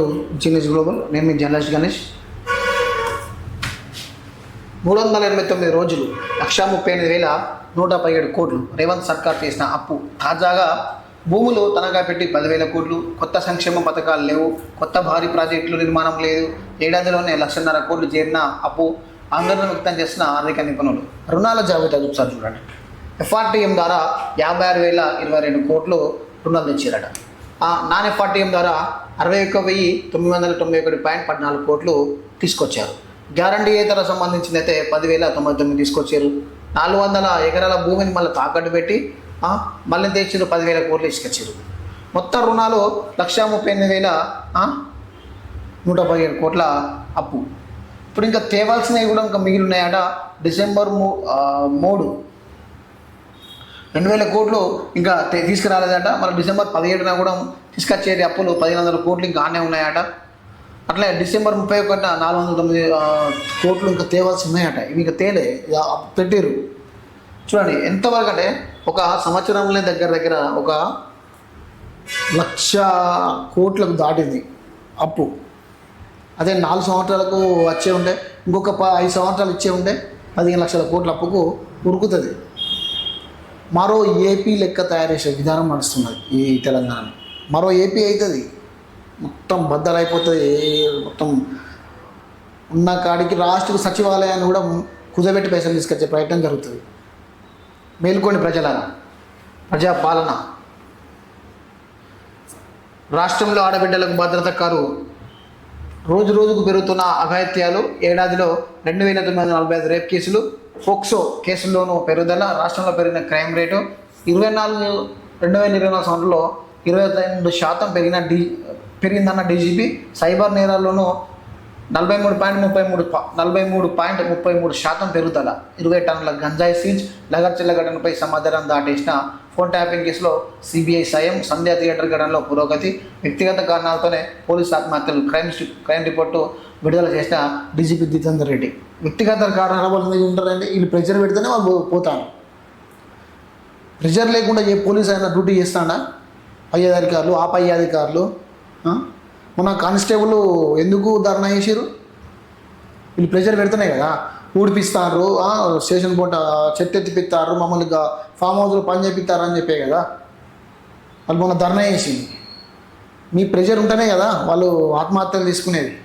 To genius global నేను మీ journalist Ganesh. మూడు వందల ఎనభై తొమ్మిది రోజులు లక్షా ముప్పై ఎనిమిది వేల నూట పదిహేడు కోట్లు రేవంత్ సర్కార్ చేసిన అప్పు. తాజాగా భూములు తనఖా పెట్టి పదివేల కోట్లు కొత్త సంక్షేమ పథకాలు లేవు కొత్త భారీ ప్రాజెక్టులు నిర్మాణం లేదు ఏడాదిలోనే లక్షన్నర కోట్లు చేరిన అప్పు. ఆందోళన వ్యక్తం చేసిన ఆర్థిక నిపుణులు. రుణాల జాబితా చూస్తారు చూడండి. ఎఫ్ఆర్టీఎం ద్వారా యాభై ఆరు వేల ఇరవై రెండు కోట్లు రుణాలు తెచ్చారట. నాన్ ఎఫ్ఆర్టీఎం ద్వారా అరవై ఒక్క వెయ్యి తొమ్మిది వందల తొంభై ఒకటి పాయింట్ పద్నాలుగు కోట్లు తీసుకొచ్చారు. గ్యారంటీ ఏతర సంబంధించిన అయితే పదివేల తొంభై తొమ్మిది తీసుకొచ్చారు. నాలుగు వందల ఎకరాల భూమిని మళ్ళీ తాకట్టు పెట్టి మళ్ళీ తెచ్చారు పదివేల కోట్లు తీసుకొచ్చారు. మొత్తం రుణాలు లక్షా ముప్పై ఎనిమిది వేల నూట పదిహేడు కోట్ల అప్పు. ఇప్పుడు ఇంకా తేవాల్సినవి కూడా ఇంకా మిగిలి ఉన్నాయట. డిసెంబర్ మూ మూడు రెండు వేల కోట్లు ఇంకా తీసుకురాలేదట. మరి డిసెంబర్ పదిహేడున కూడా తీసుకొచ్చేది అప్పులు పదిహేను వందల కోట్లు ఇంకా ఆనే ఉన్నాయట. అట్లే డిసెంబర్ ముప్పై ఒకటిన నాలుగు వందల తొమ్మిది కోట్లు ఇంకా తేవాల్సి ఉన్నాయట. ఇవి ఇంకా తేలే. పెట్టారు చూడండి ఎంతవరకు అంటే ఒక సంవత్సరంలో దగ్గర దగ్గర ఒక లక్ష కోట్లకు దాటింది అప్పు. అదే నాలుగు సంవత్సరాలకు వచ్చే ఉంటే ఇంకొక ప ఐదు సంవత్సరాలు ఇచ్చే ఉండే పదిహేను లక్షల కోట్ల అప్పుకు ఉరుకుతుంది. మరో ఏపీ లెక్క తయారు చేసే విధానం నడుస్తున్నది ఈ తెలంగాణ మరో ఏపీ అవుతుంది మొత్తం బద్దలైపోతుంది. మొత్తం ఉన్న కాడికి రాష్ట్ర సచివాలయాన్ని కూడా కుదబెట్టి పైసలు తీసుకొచ్చే ప్రయత్నం జరుగుతుంది. మేల్కొని ప్రజల ప్రజాపాలన. రాష్ట్రంలో ఆడబిడ్డలకు భద్రత కారు. రోజు రోజుకు పెరుగుతున్న అఘాయిత్యాలు ఏడాదిలో రెండు వేల తొమ్మిది వందల నలభై ఐదు రేప్ కేసులు ఫోక్సో కేసుల్లోనూ పెరుగుదల రాష్ట్రంలో పెరిగిన క్రైమ్ రేటు ఇరవై నాలుగు రెండు వేల ఇరవై నాలుగు సంవత్సరంలో ఇరవై రెండు శాతం పెరిగిన డి పెరిగిందన్న డీజీపీ సైబర్ నేరాల్లోనూ నలభై మూడు పాయింట్ ముప్పై మూడు నలభై మూడు పాయింట్ ముప్పై మూడు శాతం పెరుగుదల. ఇరవై టన్నుల గంజాయి సీజ్ లగర్చిల్ల ఘటనపై సమాధానం దాటేసిన ఫోన్ ట్యాపింగ్ కేసులో సిబిఐ సాయం సంధ్యా థియేటర్ ఘటనలో పురోగతి వ్యక్తిగత కారణాలతోనే పోలీసు ఆత్మహత్యలు క్రైమ్ క్రైమ్ రిపోర్టు విడుదల చేసిన డీజీపీ జితేందర్ రెడ్డి. వ్యక్తిగత కారణాల వల్ల ఉంటారంటే వీళ్ళు ప్రెషర్ పెడితేనే వాళ్ళు పోతారు. ప్రెషర్ లేకుండా ఏ పోలీస్ అయినా డ్యూటీ చేస్తాడా? పై అధికారులు ఆ? పై అధికారులు మన కానిస్టేబుల్ ఎందుకు ధర్నా చేసారు వీళ్ళు ప్రెషర్ పెడుతున్నాయి కదా. ఊడిపిస్తారు స్టేషన్ పూట చెత్త ఎత్తిపిస్తారు మమ్మల్ని ఫామ్ హౌస్లో పని చేపిస్తారు అని చెప్పే కదా. వాళ్ళు మొన్న ధర్నా చేసింది. మీ ప్రెషర్ ఉంటేనే కదా వాళ్ళు ఆత్మహత్యలు తీసుకునేది.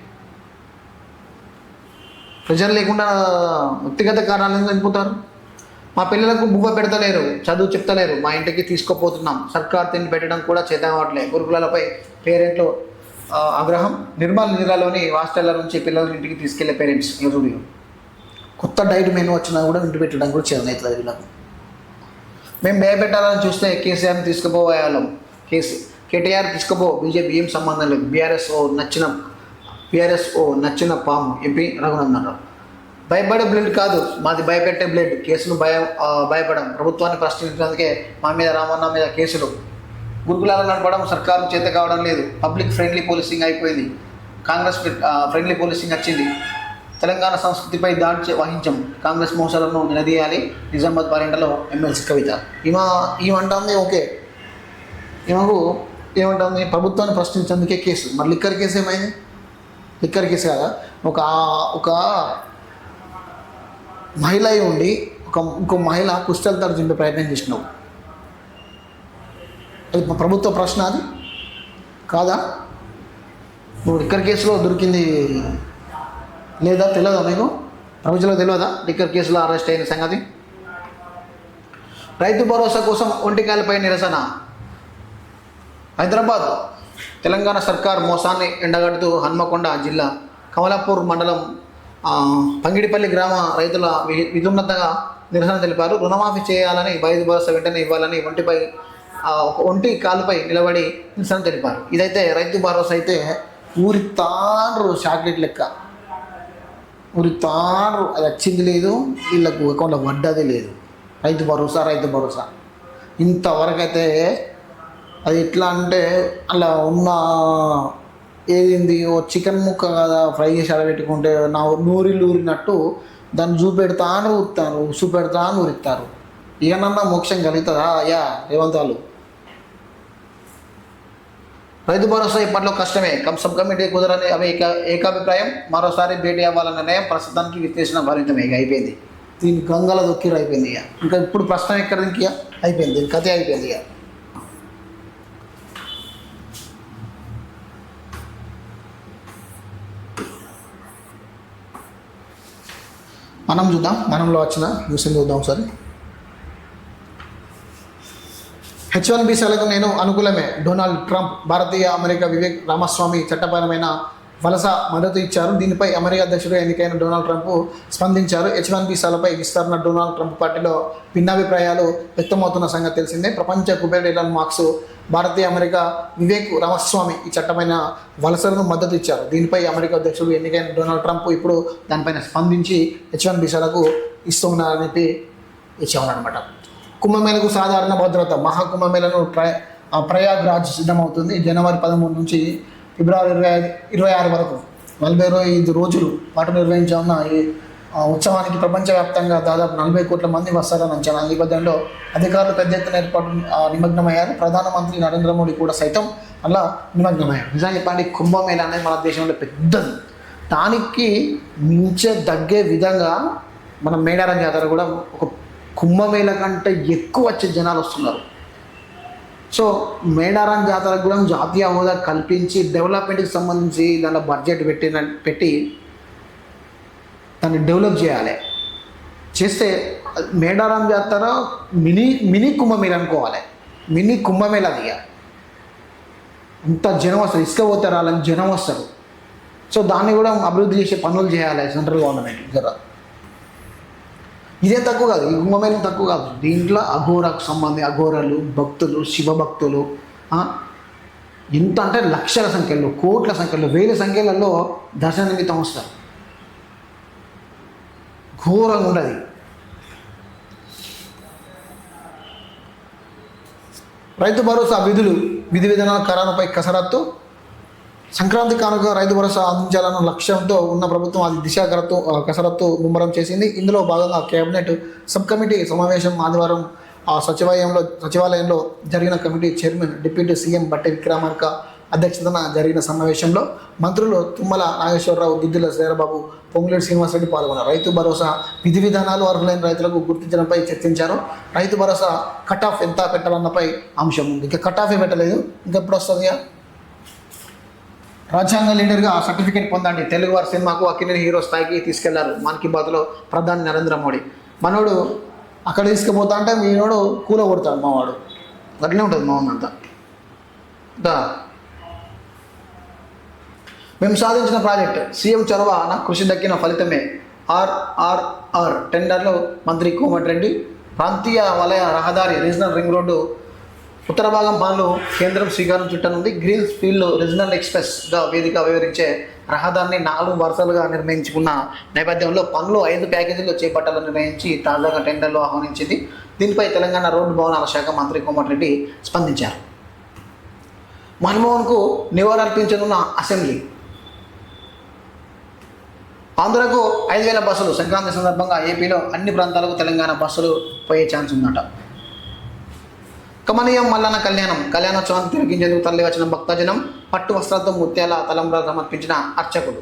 ప్రెజర్ లేకుండా వ్యక్తిగత కారణాలను చనిపోతారు. మా పిల్లలకు బువ్వ పెడతలేరు చదువు చెప్తలేరు. మా ఇంటికి తీసుకుపోతున్నాం. సర్కార్ తిండి పెట్టడం కూడా చేతవట్లే గురుకులాలపై పేరెంట్లు ఆగ్రహం. నిర్మల్ నిరాలోని హాస్టల్ల నుంచి పిల్లల ఇంటికి తీసుకెళ్ళే పేరెంట్స్ ఎదురు కొత్త డైట్ మెనూ వచ్చినా కూడా ఇంటి పెట్టడం కూడా చేతనవుతుంది వీళ్ళకు. మేము భయపెట్టాలని చూస్తే కేసీఆర్ని తీసుకుపోయేవాళ్ళం. కేసీ కేటీఆర్ తీసుకుపో బీజేపీ ఏం సంబంధం లేదు. బీఆర్ఎస్ ఓ నచ్చిన. బీఆర్ఎస్ ఓ నచ్చిన పాము ఎంపీ రఘునందనరావు భయపడే బ్లడ్ కాదు మాది భయపెట్టే బ్లడ్. కేసును భయ భయపడడం భయపడం. ప్రభుత్వాన్ని ప్రశ్నించినందుకే మా మీద రామన్న మీద కేసులు. గురుకులాలు నడపడం సర్కారు చేత కావడం లేదు. పబ్లిక్ ఫ్రెండ్లీ పోలీసింగ్ అయిపోయింది. కాంగ్రెస్ ఫ్రెండ్లీ పోలీసింగ్ వచ్చింది. తెలంగాణ సంస్కృతిపై దాడి వహించాం. కాంగ్రెస్ మోసాలను నిలదీయాలి. నిజామాబాద్ పర్యటనలో ఎమ్మెల్సీ కవిత. ఈమె ఈమంటుంది ఓకే. ఈమెకు ఏమంటుంది? ప్రభుత్వాన్ని ప్రశ్నించేందుకే కేసు. మరి లిక్కర్ కేసు ఏమైంది? లిక్కర్ కేసు కదా ఒక ఒక మహిళ అయి ఉండి ఒక ఇంకో మహిళ కుష్టలతో చింపే ప్రయత్నం చేసినావు. అది మా ప్రభుత్వ ప్రశ్న అది. కాదా? నువ్వు లిక్కర్ కేసులో దొరికింది లేదా తెలియదా మీకు? ప్రపంచంలో తెలియదా? లిక్కర్ కేసులో అరెస్ట్ అయిన సంగతి? రైతు భరోసా కోసం ఒంటికాయలపై నిరసన. హైదరాబాద్ తెలంగాణ సర్కార్ మోసాన్ని ఎండగడుతూ హన్మకొండ జిల్లా కమలాపూర్ మండలం పంగిడిపల్లి గ్రామ రైతుల విధున్నతగా నిరసన తెలిపారు. రుణమాఫీ చేయాలని రైతు భరోసా వెంటనే ఇవ్వాలని ఒంటిపై ఒక ఒంటి కాలుపై నిలబడి నిరసన తెలిపారు. ఇదైతే రైతు భరోసా అయితే ఊరి తాండ్రు చాక్లెట్ లెక్క. ఊరి తాండ్రు అది వచ్చింది లేదు వీళ్ళకు అకౌంట్లో పడ్డది లేదు. రైతు భరోసా రైతు భరోసా. ఇంతవరకు అయితే అది ఎట్లా అంటే అలా ఉన్న ఏదింది ఓ చికెన్ ముక్క కదా ఫ్రై చేసి అడబెట్టుకుంటే నా నూరిల్లు ఊరినట్టు దాన్ని చూపెడతాను ఊరుతారు చూపెడతాను ఊరిస్తారు. ఏమన్నా మోక్షం కలుగుతుందా? అయ్యా రేవంతాలు రైతు భరోసా ఇప్పట్లో కష్టమే. సబ్ కమిటీ కుదరని అవి ఏక ఏకాభిప్రాయం. మరోసారి భేటీ అవ్వాలన్న నిర్ణయం ప్రస్తుతానికి విశ్లేషణ భరితమే ఇక అయిపోయింది. దీని గంగల దొక్కిరు అయిపోయింది ఇక. ఇంకా ఇప్పుడు ప్రశ్న ఎక్కడ ఇంక? అయిపోయింది. దీని కథే అయిపోయింది ఇక. మనం చూద్దాం మనంలో వచ్చిన న్యూస్ చూద్దాం ఒకసారి. హెచ్ వన్ బీసాలకు నేను అనుకూలమే. డొనాల్డ్ ట్రంప్ భారతీయ అమెరికా వివేక్ రామస్వామి చట్టపరమైన వలస మద్దతు ఇచ్చారు. దీనిపై అమెరికా అధ్యక్షుడు ఎన్నికైన డొనాల్డ్ ట్రంప్ స్పందించారు. హెచ్ వన్ బీసాలపై విస్తరణ డొనాల్డ్ ట్రంప్ పార్టీలో భిన్నాభిప్రాయాలు వ్యక్తమవుతున్న సంగతి తెలిసిందే. ప్రపంచ కుబేర్ ఎలాన్ మార్క్స్ భారతీయ అమెరికా వివేక్ రామస్వామి ఈ చట్టమైన వలసలను మద్దతు ఇచ్చారు. దీనిపై అమెరికా అధ్యక్షుడు ఎన్నికైన డొనాల్డ్ ట్రంప్ ఇప్పుడు దానిపైన స్పందించి హెచ్ వన్ బీసాలకు ఇస్తున్నారని ఇచ్చామన్నమాట. కుంభమేళకు సాధారణ భద్రత మహాకుంభమేళను ట్రై ఆ ప్రయాగ్రాజ్ సిద్ధమవుతుంది. జనవరి పదమూడు నుంచి ఫిబ్రవరి ఇరవై ఇరవై ఆరు వరకు నలభై ఐదు రోజులు పాటు నిర్వహించామన్న ఈ ఉత్సవానికి ప్రపంచవ్యాప్తంగా దాదాపు నలభై కోట్ల మంది వస్తారని అంచనా. నేపథ్యంలో అధికారులు పెద్ద ఎత్తున ఏర్పాటు నిమగ్నమయ్యారు. ప్రధానమంత్రి నరేంద్ర మోడీ కూడా సైతం అలా నిమగ్నమయ్యారు. నిజంగా చెప్పండి కుంభమేళ అనేది మన దేశంలో పెద్దది. దానికి మించే దగ్గే విధంగా మన మేడారం జాతర కూడా ఒక కుంభమేళ కంటే ఎక్కువ వచ్చే జనాలు వస్తున్నారు. సో మేడారం జాతరకు కూడా జాతీయ హోదా కల్పించి డెవలప్మెంట్కి సంబంధించి దాంట్లో బడ్జెట్ పెట్టిన పెట్టి దాన్ని డెవలప్ చేయాలి. చేస్తే మేడారం జాతర మినీ మినీ కుంభమేళ అనుకోవాలి. మినీ కుంభమేళ అది ఇంత జనం వస్తారు. ఇసుక పోతే రాలని జనం వస్తారు. సో దాన్ని కూడా అభివృద్ధి చేసే పనులు చేయాలి సెంట్రల్ గవర్నమెంట్ దగ్గర ఇదే తక్కువ కాదు. ఈ కుంభమేళం తక్కువ కాదు. దీంట్లో అఘోరకు సంబంధి అఘోరలు భక్తులు శివభక్తులు ఎంత అంటే లక్షల సంఖ్యలో కోట్ల సంఖ్యలో వేల సంఖ్యలలో దర్శన నిమిత్తం వస్తారు. ఘోరంగా ఉండదు. రైతు భరోసా విధులు విధి విధానాల కరాలపై కసరత్తు. సంక్రాంతి కానుక రైతు భరోసా అందించాలన్న లక్ష్యంతో ఉన్న ప్రభుత్వం అది దిశ కరత్తు ఆ, కసరత్తు ముమ్మరం చేసింది. ఇందులో భాగంగా కేబినెట్ సబ్ కమిటీ సమావేశం ఆదివారం ఆ సచివాలయంలో సచివాలయంలో జరిగిన కమిటీ చైర్మన్ డిప్యూటీ సీఎం బట్టి విక్రమార్క అధ్యక్షతన జరిగిన సమావేశంలో మంత్రులు తుమ్మల నాగేశ్వరరావు దిద్దుల శేరబాబు పొంగులేటి శ్రీనివాసరెడ్డి పాల్గొన్నారు. రైతు భరోసా విధి విధానాలు అర్హులైన రైతులకు గుర్తించడంపై చర్చించారు. రైతు భరోసా కట్ ఆఫ్ ఎంత పెట్టాలన్నపై అంశం ఉంది. ఇంకా కట్ ఆఫే పెట్టలేదు. ఇంకా ఎప్పుడు వస్తుందిగా? రాజ్యాంగ లీడర్గా సర్టిఫికేట్ పొందండి. తెలుగువారి సినిమాకు అక్కినేని హీరో స్థాయికి తీసుకెళ్ళారు. మన్ కీ బాత్లో ప్రధాని నరేంద్ర మోడీ. మనోడు అక్కడ తీసుకుపోతా అంటే మీనోడు కూల కొడతాడు మావాడు. అట్లనే ఉంటుంది మా అంతా. మేము సాధించిన ప్రాజెక్ట్ సీఎం చొరవ నా కృషి దక్కిన ఫలితమే ఆర్ఆర్ఆర్ టెండర్లో మంత్రి కోమటిరెడ్డి ప్రాంతీయ వలయ రహదారి రీజనల్ రింగ్ రోడ్డు ఉత్తర భాగం పనులు కేంద్రం శ్రీకారం చుట్టనుంది గ్రీన్ ఫీల్డ్ రీజనల్ ఎక్స్ప్రెస్గా వేదిక వివరించే రహదారిని నాలుగు వరుసలుగా నిర్ణయించుకున్న నేపథ్యంలో పనులు ఐదు ప్యాకేజీల్లో చేపట్టాలని నిర్ణయించి తాజాగా టెండర్లు ఆహ్వానించింది. దీనిపై తెలంగాణ రోడ్డు భవనాల శాఖ మంత్రి కోమటిరెడ్డి స్పందించారు. మన్మోహన్కు నివాళులర్పించనున్న అసెంబ్లీ ఆంధ్రకు ఐదు వేల బస్సులు సంక్రాంతి సందర్భంగా ఏపీలో అన్ని ప్రాంతాలకు తెలంగాణ బస్సులు పోయే ఛాన్స్ ఉందట. కమనీయం మల్లన్న కళ్యాణం కళ్యాణోత్సవాన్ని తిరిగించేందుకు తరలి వచ్చిన భక్తజనం పట్టు వస్త్రాలతో ముత్యాల తలంబ్రాలు సమర్పించిన అర్చకుడు.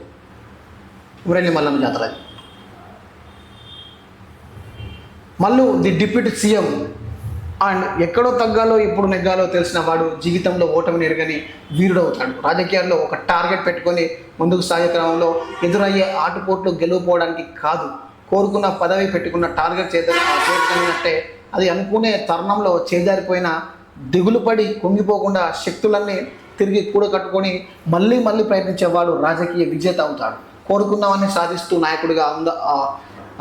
ఊరెల్లి మల్లన్న జాతర. Mallu the deputy CM and ఎక్కడో తగ్గాలో ఇప్పుడు నెగ్గాలో తెలిసిన వాడు జీవితంలో ఓటమిని ఎరగని వీరుడవుతాడు. రాజకీయాల్లో ఒక టార్గెట్ పెట్టుకొని ముందుకు సాగే క్రమంలో ఎదురయ్యే ఆటుపోట్లు గెలువపోవడానికి కాదు. కోరుకున్న పదవి పెట్టుకున్న టార్గెట్ చేత చేరుకున్నట్టే అది అనుకునే తరుణంలో చేజారిపోయిన దిగులు పడి కుంగిపోకుండా శక్తులన్నీ తిరిగి కూడకట్టుకొని మళ్ళీ మళ్ళీ ప్రయత్నించేవాడు రాజకీయ విజేత అవుతాడు. కోరుకున్నవన్నీ సాధిస్తూ నాయకుడిగా అంద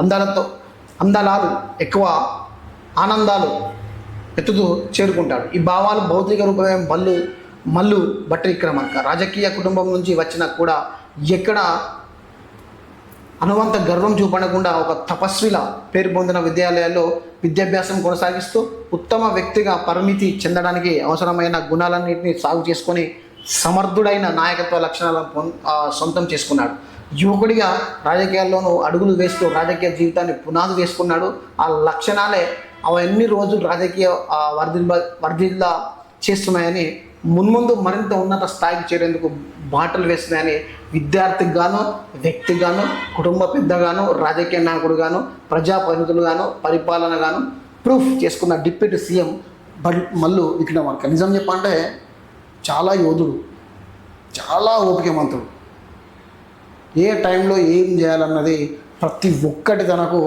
అందాలతో అందాలాలు ఎక్కువ ఆనందాలు ఎత్తుతూ చేరుకుంటాడు. ఈ భావాలు భౌతిక రూపమైన మల్లు మల్లు భట్టి రాజకీయ కుటుంబం నుంచి వచ్చినా కూడా ఎక్కడ అనువంత గర్వం చూపడకుండా ఒక తపస్విలా పేరు పొందిన విద్యాలయాల్లో విద్యాభ్యాసం కొనసాగిస్తూ ఉత్తమ వ్యక్తిగా పరిమితి చెందడానికి అవసరమైన గుణాలన్నింటినీ సాగు చేసుకొని సమర్థుడైన నాయకత్వ లక్షణాలను సొంతం చేసుకున్నాడు. యువకుడిగా రాజకీయాల్లోనూ అడుగులు వేస్తూ రాజకీయ జీవితాన్ని పునాది వేసుకున్నాడు. ఆ లక్షణాలే అవన్నీ రోజులు రాజకీయ ఆ, వర్ధిల్ల వర్ధిల్లా చేస్తున్నాయని మున్ముందు మరింత ఉన్నత స్థాయికి చేరేందుకు బాటలు వేస్తున్నాయని విద్యార్థికి గాను వ్యక్తి గాను కుటుంబ పెద్దగాను రాజకీయ నాయకుడు గాను ప్రజాప్రతినిధులు గాను పరిపాలన గాను ప్రూఫ్ చేసుకున్న డిప్యూటీ సీఎం బల్ మల్లు విక్రమార్క. నిజం చెప్పంటే చాలా యోధుడు. చాలా ఓపికమంతుడు ఏ టైంలో ఏం చేయాలన్నది ప్రతి ఒక్కటి తనకు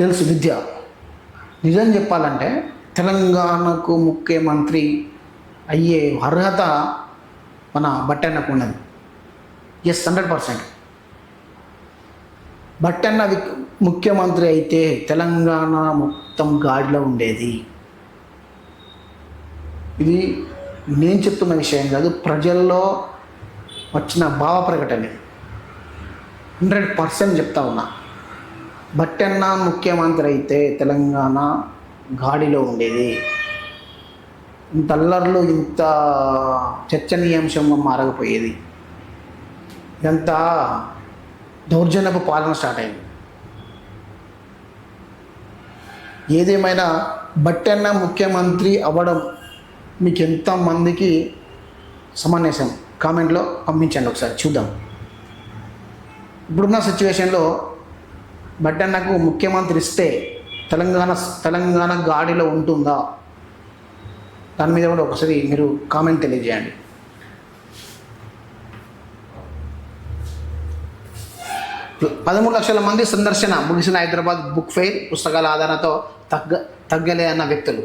తెలుసు విద్య. నిజం చెప్పాలంటే తెలంగాణకు ముఖ్యమంత్రి అయ్యే అర్హత మన బట్టన్నకు ఉన్నది. ఎస్ హండ్రెడ్ పర్సెంట్ బట్టన్న ముఖ్యమంత్రి అయితే తెలంగాణ మొత్తం గాడిలో ఉండేది. ఇది నేను చెప్తున్న విషయం కాదు ప్రజల్లో వచ్చిన భావ ప్రకటన. హండ్రెడ్ పర్సెంట్ చెప్తా ఉన్నా. బట్టన్న ముఖ్యమంత్రి అయితే తెలంగాణ గాడిలో ఉండేది. ఇంత అల్లర్లు ఇంత చర్చనీయాంశం మారకపోయేది. ఇదంతా దౌర్జన్యపు పాలన స్టార్ట్ అయింది ఏదేమైనా బట్టన్న ముఖ్యమంత్రి అవ్వడం మీకు ఎంతమందికి సమాన్యాసం కామెంట్లో పంపించండి ఒకసారి చూద్దాం. ఇప్పుడున్న సిచ్యువేషన్లో బట్టన్నకు ముఖ్యమంత్రి ఇస్తే తెలంగాణ తెలంగాణ గాడిలో ఉంటుందా? దాని మీద కూడా ఒకసారి మీరు కామెంట్ తెలియజేయండి. పదమూడు లక్షల మంది సందర్శన ముగిసిన హైదరాబాద్ బుక్ ఫెయిర్ పుస్తకాల ఆధారంతో తగ్గ తగ్గలే అన్న వ్యక్తులు.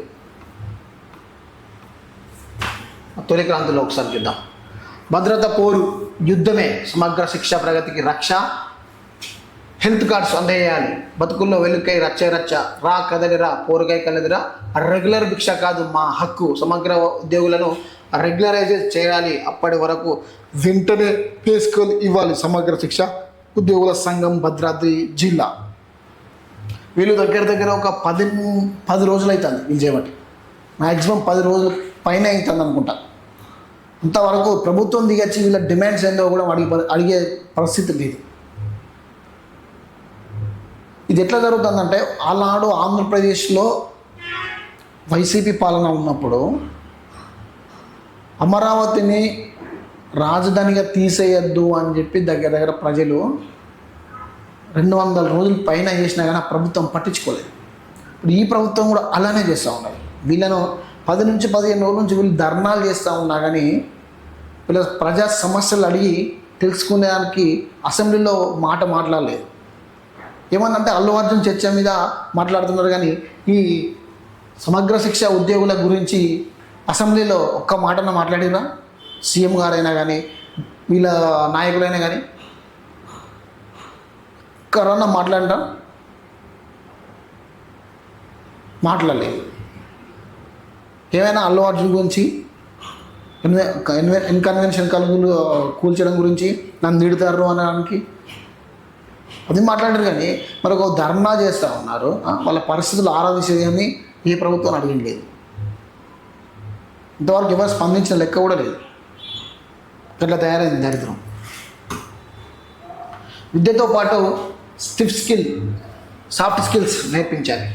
తొలి క్రాంతిలో ఒకసారి చూద్దాం. భద్రత పోరు యుద్ధమే సమగ్ర శిక్ష ప్రగతికి రక్ష హెల్త్ కార్డ్స్ అందజేయాలి. బతుకుల్లో వెలుకై రచ్చే రచ్చ రా కదలిరా పోరుకై కలదిరా రెగ్యులర్ భిక్ష కాదు మా హక్కు. సమగ్ర ఉద్యోగులను రెగ్యులరైజ్ చేయాలి. అప్పటి వరకు వెంటనే పేసుకొని ఇవ్వాలి సమగ్ర శిక్ష. ఉద్యోగుల సంఘం భద్రాద్రి జిల్లా. వీళ్ళు దగ్గర దగ్గర ఒక పది పది రోజులు అవుతుంది వీళ్ళు చేయబట్టి మ్యాక్సిమం పది రోజుల పైన అవుతుంది అనుకుంటా. ఇంతవరకు ప్రభుత్వం దిగచ్చి వీళ్ళ డిమాండ్స్ ఏందో కూడా అడిగి అడిగే పరిస్థితి లేదు. ఇది ఎట్లా జరుగుతుందంటే ఆనాడు ఆంధ్రప్రదేశ్లో వైసీపీ పాలన ఉన్నప్పుడు అమరావతిని రాజధానిగా తీసేయద్దు అని చెప్పి దగ్గర దగ్గర ప్రజలు రెండు వందల రోజులు పైన చేసినా కానీ ఆ ప్రభుత్వం పట్టించుకోలేదు. ఇప్పుడు ఈ ప్రభుత్వం కూడా అలానే చేస్తూ ఉన్నారు. వీళ్ళను పది నుంచి పదిహేను రోజుల నుంచి వీళ్ళు ధర్నాలు చేస్తూ ఉన్నా కానీ వీళ్ళ ప్రజా సమస్యలు అడిగి తెలుసుకునేదానికి అసెంబ్లీలో మాట మాట్లాడలేదు. ఏమన్నంటే అల్లు అర్జున్ చర్చ మీద మాట్లాడుతున్నారు కానీ ఈ సమగ్ర శిక్ష ఉద్యోగుల గురించి అసెంబ్లీలో ఒక్క మాటన మాట్లాడినా సీఎం గారైనా కానీ వీళ్ళ నాయకులైనా కానీ. కరోనా మాట్లాడటం మాట్లాడలేదు. ఏమైనా అల్లు అర్జున్ గురించి? ఇన్కన్వెన్షన్ కలుగులు కూల్చడం గురించి నన్ను తిడతారు అనడానికి? అది మాట్లాడారు కానీ మరి ఒక ధర్నా చేస్తూ ఉన్నారు. వాళ్ళ పరిస్థితులు ఆరాధించేదని ఏ ప్రభుత్వం అడిగింది లేదు. ఇంతవరకు ఎవరు స్పందించిన లెక్క కూడా లేదు. ఇట్లా తయారైంది దరిద్రం? విద్యతో పాటు స్టిఫ్ స్కిల్ సాఫ్ట్ స్కిల్స్ నేర్పించాలి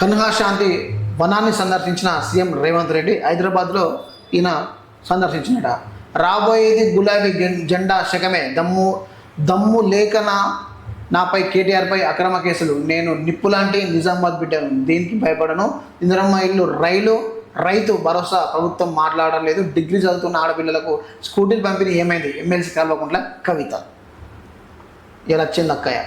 కన్హా శాంతి వనాన్ని సందర్శించిన సీఎం రేవంత్ రెడ్డి హైదరాబాద్లో ఈయన సందర్శించినట. రాబోయేది గులాబీ జెండా శకమే. దమ్ము దమ్ము లేఖన నాపై కేటీఆర్పై అక్రమ కేసులు? నేను నిప్పు లాంటి నిజామాబాద్ బిడ్డను. దేనికి భయపడను? ఇందిరమ్మ ఇల్లు రైలు రైతు భరోసా ప్రభుత్వం మాట్లాడలేదు డిగ్రీ చదువుతున్న ఆడపిల్లలకు స్కూటీలు పంపిణీ ఏమైంది? ఎమ్మెల్సీ కల్వకుంట్ల కవిత. ఇలా వచ్చింది అక్కయ్య?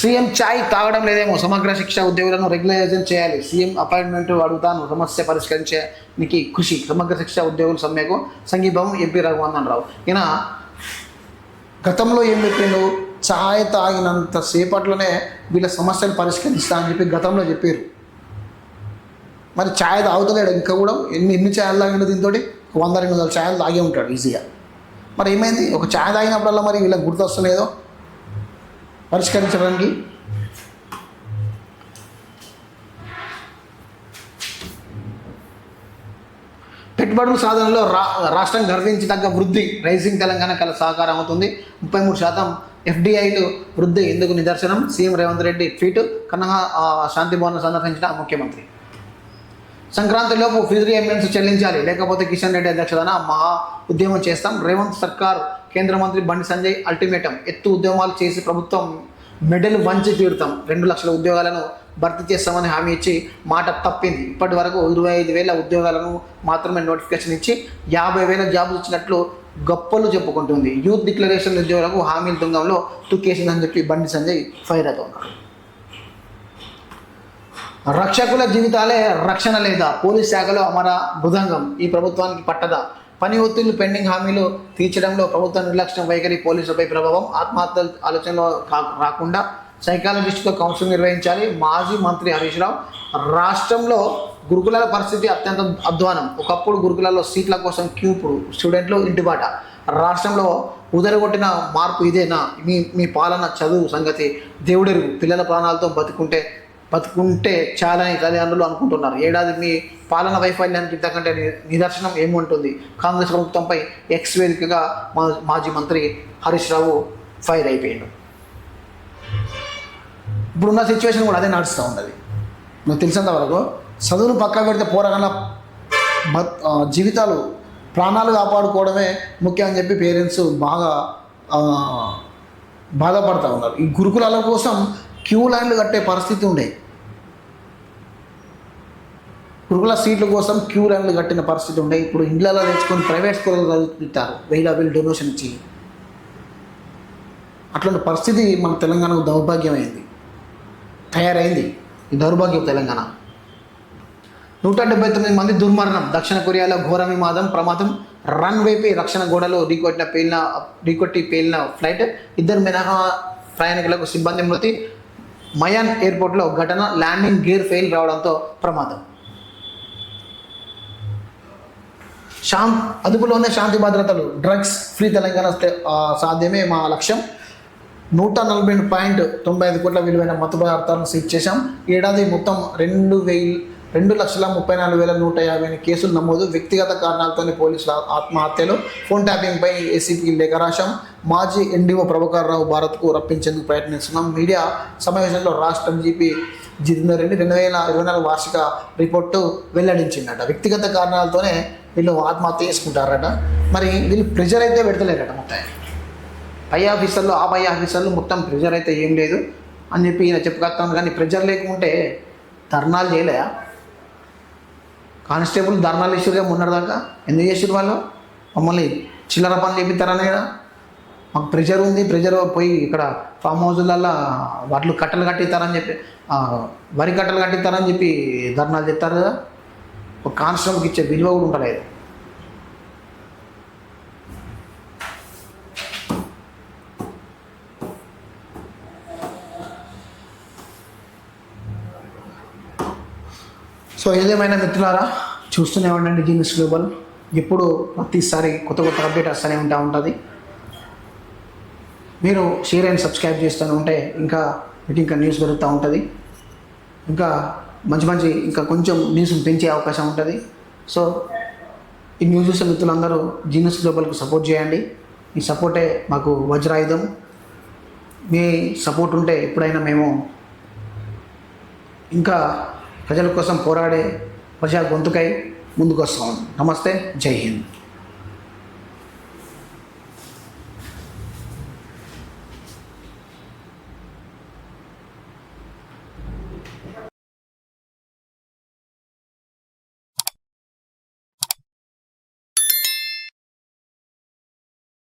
సీఎం చాయ్ తాగడం లేదేమో సమగ్ర శిక్ష ఉద్యోగులను రెగ్యులరైజేషన్ చేయాలి. సీఎం అపాయింట్మెంట్ అడుగుతాను సమస్య పరిష్కరించడానికి కృషి సమగ్ర శిక్ష ఉద్యోగుల సమ్మెకు సంఘీభావం ఎంపీ రఘువందన్ రావు ఈయన గతంలో ఏం చెప్పిండు? ఛాయ్ తాగినంత సేపట్లోనే వీళ్ళ సమస్యలు పరిష్కరిస్తా అని చెప్పి గతంలో చెప్పారు. మరి ఛాయ్ తాగుతలేడు ఇంకా కూడా? ఎన్ని ఎన్ని ఛాయలు తాగిండు దీంతో వంద రెండు వందల ఛాయలు తాగే ఉంటాడు ఈజీగా. మరి ఏమైంది? ఒక ఛాయ్ తాగినప్పుడల్లా మరి వీళ్ళకి గుర్తొస్తలేదో? పరిష్కరించడానికి. పెట్టుబడుల సాధనలో రా రాష్ట్రం గర్వించదగ్గ వృద్ధి రైజింగ్ తెలంగాణ కల సహకారం అవుతుంది. ముప్పై మూడు శాతం ఎఫ్డిఐలు వృద్ధి ఎందుకు నిదర్శనం. CM Revanth Reddy tweet. కన్నహ Shanti Bhavan సందర్శించిన ముఖ్యమంత్రి. సంక్రాంతిలోపు ఫీజు రియంబర్స్ చెల్లించాలి. లేకపోతే కిషన్ రెడ్డి అధ్యక్షతన మహా ఉద్యమం చేస్తాం. రేవంత్ సర్కార్ కేంద్ర మంత్రి బండి సంజయ్ అల్టిమేటం ఎత్తు ఉద్యమాలు చేసి ప్రభుత్వం మెడల్ వంచి తీరుతాం. రెండు లక్షల ఉద్యోగాలను భర్తీ చేస్తామని హామీ ఇచ్చి మాట తప్పింది. ఇప్పటి వరకు ఇరవై ఐదు వేల ఉద్యోగాలను మాత్రమే నోటిఫికేషన్ ఇచ్చి యాభై వేల జాబ్స్ ఇచ్చినట్లు గొప్పలు చెప్పుకుంటుంది. యూత్ డిక్లరేషన్ ఉద్యోగులకు హామీల దుంగంలో తుక్కేసిందని చెప్పి బండి సంజయ్ ఫైర్ అవుతున్నాడు రక్షకుల జీవితాలే రక్షణ లేదా? పోలీస్ శాఖలో అమర మృదంగం. ఈ ప్రభుత్వానికి పట్టదా? పని ఒత్తిళ్ళు పెండింగ్ హామీలు తీర్చడంలో ప్రభుత్వ నిర్లక్ష్యం వైఖరి పోలీసులపై ప్రభావం ఆత్మహత్య ఆలోచనలో కా- రాకుండా సైకాలజిస్టుతో కౌన్సిలింగ్ నిర్వహించాలి. మాజీ మంత్రి హరీష్ రావు రాష్ట్రంలో గురుకులాల పరిస్థితి అత్యంత అధ్వానం. ఒకప్పుడు గురుకులాల్లో సీట్ల కోసం క్యూ స్టూడెంట్లు ఇంటిబాట. రాష్ట్రంలో ఉదరగొట్టిన మార్పు ఇదేనా? మీ మీ పాలన చదువు సంగతి దేవుడెరుగు. పిల్లల ప్రాణాలతో బతుకుంటే బతుకుంటే చాలని తల్లిదండ్రులు అనుకుంటున్నారు. ఏడాది మీ పాలన వైఫల్యానికి ఇంతకంటే నిదర్శనం ఏముంటుంది? కాంగ్రెస్ ప్రభుత్వంపై ఎక్స్ వేదికగా మా మాజీ మంత్రి హరీష్ రావు ఫైర్ అయిపోయాడు. ఇప్పుడున్న సిచ్యువేషన్ కూడా అదే నడుస్తూ ఉన్నది. నాకు తెలిసినంత వరకు చదువును పక్క పెడితే పోరగాళ్ళ జీవితాలు ప్రాణాలు కాపాడుకోవడమే ముఖ్యం అని చెప్పి పేరెంట్స్ బాగా బాధపడుతూ బాధపడతా ఉన్నారు. ఈ గురుకులాల కోసం క్యూ లైన్లు కట్టే పరిస్థితి ఉండే. గురుకుల సీట్ల కోసం క్యూ లైన్లు కట్టిన పరిస్థితి ఉండే. ఇప్పుడు ఇండ్లలో తెచ్చుకొని ప్రైవేట్ స్కూల్లో చదువుతుంటారు. వెయ్యి వేలు డొనేషన్ ఇచ్చి. అట్లాంటి పరిస్థితి మన తెలంగాణకు దౌర్భాగ్యమైంది. తయారైంది. ఈ దౌర్భాగ్యం తెలంగాణ. నూట డెబ్బై తొమ్మిది మంది దుర్మరణం. దక్షిణ కొరియాలో ఘోర విమాదం ప్రమాదం. రన్ వైపై రక్షణ గోడలో ఢీకొట్టిన పేలిన ఢీకొట్టి పేలిన ఫ్లైట్. ఇద్దరు మినహా ప్రయాణికులకు సిబ్బంది మృతి. మయాన్ ఎయిర్పోర్ట్లో ఘటన ల్యాండింగ్ గేర్ ఫెయిల్ రావడంతో ప్రమాదం. శాం అదుపులోనే శాంతి భద్రతలు. డ్రగ్స్ ఫ్రీ తెలంగాణ సాధ్యమే మా లక్ష్యం. నూట నలభై పాయింట్ తొంభై ఐదు కోట్ల విలువైన మత్తు పదార్థాలను సీజ్ చేశాం. ఏడాది మొత్తం రెండు వెయ్యి రెండు లక్షల ముప్పై నాలుగు వేల నూట యాభై కేసులు నమోదు. వ్యక్తిగత కారణాలతోనే పోలీసుల ఆత్మహత్యలు. ఫోన్ ట్యాపింగ్పై ఏసీపీ లేఖ రాశాం. మాజీ ఎన్డీఓ ప్రభాకర్ రావు భారత్కు రప్పించేందుకు ప్రయత్నిస్తున్నాం. మీడియా సమావేశంలో రాష్ట్ర జీపీ జితేందర్ రెడ్డి రెండు వేల ఇరవై నాలుగు వార్షిక రిపోర్టు వెల్లడించిందట వ్యక్తిగత కారణాలతోనే వీళ్ళు ఆత్మహత్య చేసుకుంటారట. మరి వీళ్ళు ప్రెజర్ అయితే పెడతలేరట మొత్తం పై ఆఫీసర్లు ఆ పై ఆఫీసర్లు మొత్తం ప్రెజర్ అయితే ఏం లేదు అని చెప్పి ఈయన చెప్పుకొస్తాను. కానీ ప్రెజర్ లేకుంటే ధర్నాలు చేయలే కానిస్టేబుల్ ధర్నాలు ఇచ్చారుగా మొన్నటిదాకా? ఎందుకు చేసారు వాళ్ళు? మమ్మల్ని చిల్లర పనులు చేపిస్తారనే కదా మాకు ప్రెషర్ ఉంది ప్రెషర్ పోయి ఇక్కడ ఫామ్ హౌస్లల్లో వాటిలో కట్టలు కట్టిస్తారని చెప్పి వరి కట్టలు కట్టిస్తారని చెప్పి ధర్నాలు చెప్తారు కదా. ఒక కాన్స్ట్రమ్కి ఇచ్చే విలువ కూడా ఉండలేదు. సో ఏదేమైనా మిత్రులారా చూస్తూనే ఉండండి జీనియస్ గ్లోబల్ ఎప్పుడు ప్రతిసారి కొత్త కొత్త అప్డేట్ వస్తూనే ఉంటా ఉంటుంది. మీరు షేర్ అండ్ సబ్స్క్రైబ్ చేస్తూనే ఉంటే ఇంకా మీకు ఇంకా న్యూస్ దొరుకుతూ ఉంటుంది. ఇంకా మంచి మంచి ఇంకా కొంచెం న్యూస్ పెంచే అవకాశం ఉంటుంది. సో ఈ న్యూస్ చూసే మిత్రులందరూ జీనియస్ గ్లోబల్కి సపోర్ట్ చేయండి. మీ సపోర్టే మాకు వజ్రాయుధం. మీ సపోర్ట్ ఉంటే ఎప్పుడైనా మేము ఇంకా ప్రజల కోసం పోరాడే ప్రజా గొంతుకై ముందుకు వస్తాం నమస్తే జై హింద్.